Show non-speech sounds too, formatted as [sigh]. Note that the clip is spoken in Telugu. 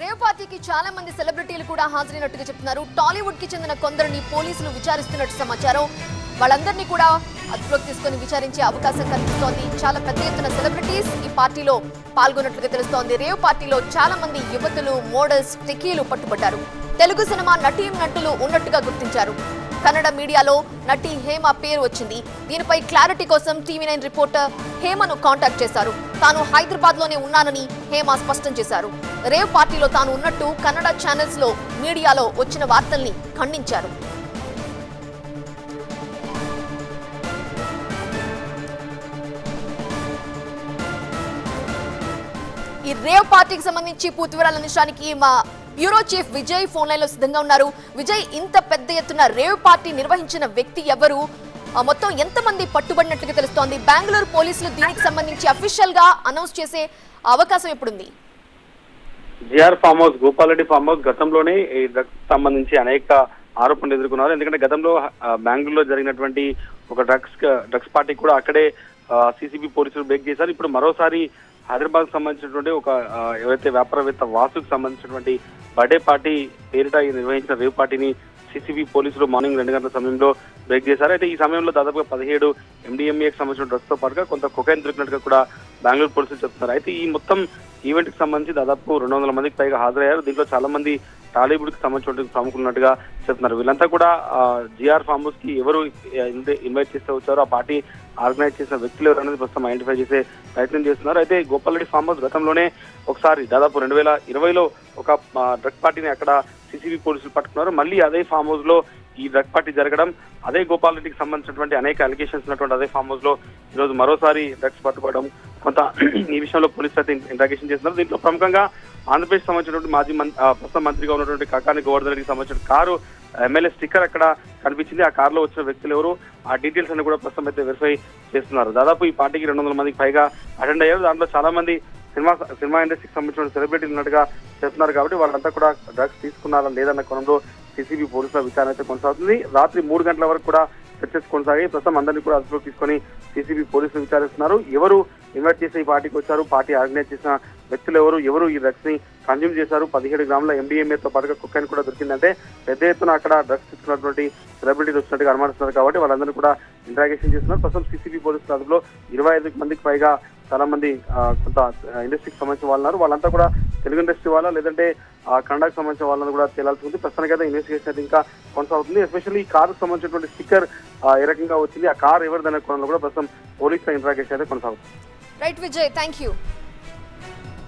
రేవ్ పార్టీకి చాలా మంది సెలబ్రిటీలు కూడా హాజరైనట్టుగా చెప్తున్నారు. టాలీవుడ్కి చెందిన కొందరిని పోలీసులు విచారిస్తున్నట్టు సమాచారం. వాళ్ళందరినీ కూడా అదుపులోకి తీసుకొని విచారించే అవకాశం కనిపిస్తోంది. చాలా పెద్ద ఎత్తున సెలబ్రిటీస్ ఈ పార్టీలో పాల్గొన్నట్లుగా తెలుస్తోంది. రేవ్ పార్టీలో చాలా మంది యువతులు మోడల్స్ టెకీలు పట్టుబడ్డారు. తెలుగు సినిమా నటీ నటులు ఉన్నట్టుగా గుర్తించారు. కన్నడ మీడియాలో నటి హేమ పేరు వచ్చింది. దీనిపై క్లారిటీ కోసం టీవీ నైన్ రిపోర్టర్ హేమను కాంటాక్ట్ చేశారు. తాను హైదరాబాద్లోనే ఉన్నానని హేమ స్పష్టం చేశారు. రేవ్ పార్టీలో తాను ఉన్నట్టు కన్నడ ఛానల్స్లో మీడియాలో వచ్చిన వార్తల్ని ఖండించారు. ఈ రేవ్ పార్టీకి సంబంధించి పూర్తి వివరాలు అందించడానికి మా బ్యూరో చీఫ్ విజయ్ ఫోన్ లైన్లో సిద్ధంగా ఉన్నారు. విజయ్ ఇంత పెద్ద ఎత్తున రేవ్ పార్టీ నిర్వహించిన వ్యక్తి ఎవరు? మొత్తం ఎంతమంది పట్టుబడినట్లుగా తెలుస్తోంది. బెంగళూరు పోలీసులు దీనికి సంబంధించి అఫీషియల్గా అనౌన్స్ చేసే అవకాశం ఎప్పుడుంది? GR farm house Gopalreddy farm house గతంలోనే ఈ డ్రగ్స్ సంబంధించి అనేక ఆరోపణలు ఎదుర్కొన్నారు. ఎందుకంటే గతంలో బెంగళూరులో జరిగినటువంటి ఒక డ్రగ్స్ డ్రగ్స్ పార్టీ కూడా అక్కడే సిసిబి పోలీసులు బ్రేక్ చేశారు. ఇప్పుడు మరోసారి హైదరాబాద్ సంబంధించినటువంటి ఒక ఎవరైతే వ్యాపారవేత్త వాసుకు సంబంధించినటువంటి బర్త్డే పార్టీ పేరిట నిర్వహించిన రేవ్ పార్టీని సిసిబి పోలీసులు మార్నింగ్ రెండు గంటల సమయంలో బ్రేక్ చేశారు. అయితే ఈ సమయంలో దాదాపుగా పదిహేడు ఎండిఎంఏకి సంబంధించిన డ్రగ్స్తో పాటుగా కొంత కొకైన్ దొరికినట్టుగా కూడా బెంగళూరు పోలీసులు చెప్తున్నారు. అయితే ఈ మొత్తం ఈవెంట్కి సంబంధించి దాదాపు రెండు వందల మందికి పైగా హాజరయ్యారు. దీంట్లో చాలా మంది టాలీవుడ్కి సంబంధించిన ప్రముఖులున్నట్టుగా చెప్తున్నారు. వీళ్ళంతా కూడా జిఆర్ ఫామ్ హౌస్కి ఎవరు ఇన్వైట్ చేస్తే వచ్చారో ఆ పార్టీ ఆర్గనైజ్ చేసిన వ్యక్తులు ఎవరు అనేది ప్రస్తుతం ఐడెంటిఫై చేసే ప్రయత్నం చేస్తున్నారు. అయితే గోపాల్ రెడ్డి ఫామ్ హౌస్ గతంలోనే ఒకసారి దాదాపు రెండు వేల ఇరవైలో ఒక డ్రగ్ పార్టీని అక్కడ సిసిబి పోలీసులు పట్టుకున్నారు. మళ్ళీ అదే ఫామ్ హౌస్లో ఈ డ్రగ్ పార్టీ జరగడం అదే గోపాల్ రెడ్డికి సంబంధించినటువంటి అనేక అలిగేషన్స్ ఉన్నటువంటి అదే ఫామ్ హౌస్లో ఈ రోజు మరోసారి డ్రగ్స్ పట్టుకోవడం కొంత [clears throat] ఈ విషయంలో పోలీసులు అయితే ఇంట్రాగేషన్ చేస్తున్నారు. దీంట్లో ప్రముఖంగా ఆంధ్రప్రదేశ్ సంబంధించినటువంటి మాజీ మంత్రి ప్రస్తుత మంత్రిగా ఉన్నటువంటి కాకాని గోవర్ధన్ రెడ్డికి సంబంధించిన కారు ఎమ్మెల్యే స్టిక్కర్ అక్కడ కనిపించింది. ఆ కారులో వచ్చిన వ్యక్తులు ఎవరు? ఆ డీటెయిల్స్ అన్ని కూడా ప్రస్తుతం అయితే వెరిఫై చేస్తున్నారు. దాదాపు ఈ పార్టీకి రెండు వందల మందికి పైగా అటెండ్ అయ్యారు. దాంట్లో చాలా మంది సినిమా సినిమా ఇండస్ట్రీకి సంబంధించిన సెలబ్రిటీలు ఉన్నట్టుగా చెప్తున్నారు కాబట్టి వాళ్ళంతా కూడా డ్రగ్స్ తీసుకున్నారా లేదన్న కోణంలో సిసిబి పోలీసుల విచారణ అయితే కొనసాగుతుంది. రాత్రి మూడు గంటల వరకు కూడా చర్చస్ కొనసాగి ప్రస్తుతం అందరినీ కూడా అదుపులోకి తీసుకొని సిసిబి పోలీసులు విచారిస్తున్నారు. ఎవరు ఇన్వైట్ చేసి ఈ పార్టీకి వచ్చారు? పార్టీ ఆర్గనైజ్ చేసిన వ్యక్తులు ఎవరు? ఎవరు ఈ డ్రగ్స్ని కన్జ్యూమ్ చేశారు? పదిహేడు గ్రాముల ఎంబీఎంఏతో పాటుగా కుక్కైన్ కూడా దొరికిందంటే పెద్ద ఎత్తున అక్కడ డ్రగ్స్ తీసుకున్నటువంటి సెలబ్రిటీలు వచ్చినట్టుగా అనుమానిస్తున్నారు కాబట్టి వాళ్ళందరూ కూడా ఇంట్రాగేషన్ చేస్తున్నారు. ప్రస్తుతం సిసిబి పోలీసుల అదుపులో ఇరవై ఐదు మందికి పైగా చాలా మంది కొంత ఇండస్ట్రీకి సంబంధించిన వాళ్ళు ఉన్నారు వాళ్ళంతా కూడా తెలుగు ఇండస్ట్రీ వాళ్ళ లేదంటే ఆ కన్నడకు సంబంధించిన వాళ్ళని కూడా తేలాల్సి ఉంది. ప్రస్తుతానికైతే ఇన్వెస్టిగేషన్ అయితే ఇంకా కొనసాగుతుంది. ఎస్పెషల్లీ ఈ కారుకు సంబంధించినటువంటి స్టిక్కర్ ఏ రకంగా వచ్చింది ఆ కార్ ఎవరిదనే కోణంలో కూడా ప్రస్తుతం పోలీసుల ఇంటరాగేషన్ అయితే కొనసాగుతుంది. Right Vijay thank you